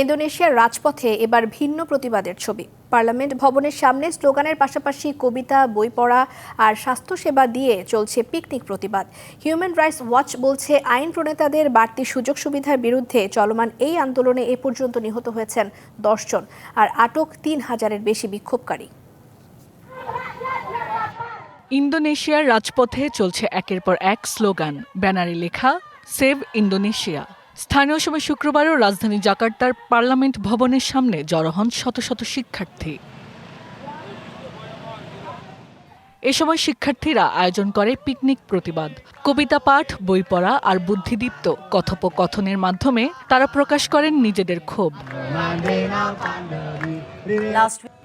ইন্দোনেশিয়ার রাজপথে এবার ভিন্ন প্রতিবাদের ছবি। পার্লামেন্ট ভবনের সামনে স্লোগানের পাশাপাশি কবিতা, বই পড়া আর স্বাস্থ্যসেবা দিয়ে চলছে পিকনিক প্রতিবাদ। হিউম্যান রাইটস ওয়াচ বলছে, আইন প্রণেতাদের বাড়তি সুযোগ সুবিধার বিরুদ্ধে চলমান এই আন্দোলনে এ পর্যন্ত নিহত হয়েছেন দশজন আর আটক তিন হাজারের বেশি বিক্ষোভকারী। ইন্দোনেশিয়ার রাজপথে চলছে একের পর এক স্লোগান, ব্যানারে লেখা, সেভ ইন্দোনেশিয়া। স্থানীয় সময় শুক্রবারও রাজধানী জাকার্তার পার্লামেন্ট ভবনের সামনে জড়ো হন শত শত শিক্ষার্থী। এ সময় শিক্ষার্থীরা আয়োজন করে পিকনিক প্রতিবাদ। কবিতা পাঠ, বই পড়া আর বুদ্ধিদীপ্ত কথোপকথনের মাধ্যমে তারা প্রকাশ করেন নিজেদের ক্ষোভ।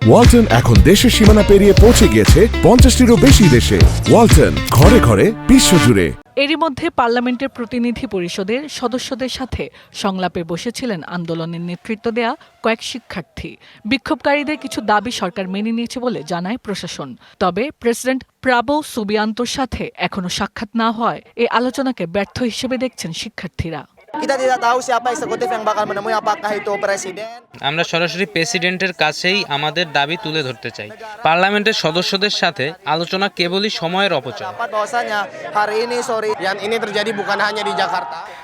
ওয়ালটন এখন দেশের সীমানা পেরিয়ে পৌঁছে গিয়েছে পঞ্চাশটিরও বেশি দেশে। ওয়ালটন ঘরে ঘরে বিশ্বজুড়ে। এরই মধ্যে পার্লামেন্টের প্রতিনিধি পরিষদের সদস্যদের সাথে সংলাপে বসেছিলেন আন্দোলনের নেতৃত্ব দেয়া কয়েক শিক্ষার্থী। বিক্ষোভকারীদের কিছু দাবি সরকার মেনে নিয়েছে বলে জানায় প্রশাসন। তবে প্রেসিডেন্ট প্রাবো সুবিয়ান্তর সাথে এখনও সাক্ষাৎ না হওয়ায় এই আলোচনাকে ব্যর্থ হিসেবে দেখছেন শিক্ষার্থীরা। আমরা সরাসরি প্রেসিডেন্টের কাছেই আমাদের দাবি তুলে ধরতে চাই। পার্লামেন্টের সদস্যদের সাথে আলোচনা কেবলই সময়ের অপচয়। হার ইনি সরি ইয়ান ইনি জারি বুকান হানি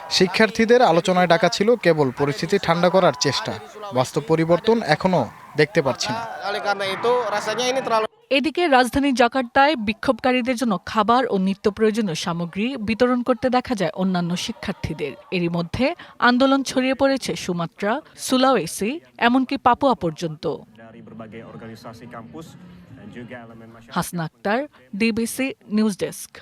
শিক্ষার্থীদের আলোচনায় ডাকা ছিল কেবল পরিস্থিতি ঠান্ডা করার চেষ্টা। বাস্তব পরিবর্তন এখনও দেখতে পারছি না। তাহলে এদিকে রাজধানী জাকার্তায় বিক্ষোভকারীদের জন্য খাবার ও নিত্য প্রয়োজনীয় সামগ্রী বিতরণ করতে দেখা যায় অন্যান্য শিক্ষার্থীদের। এরই মধ্যে আন্দোলন ছড়িয়ে পড়েছে সুমাত্রা সুলাওয়েসি এমনকি পাপুয়া পর্যন্ত। Masyarakat. Hasna Akter DBC news desk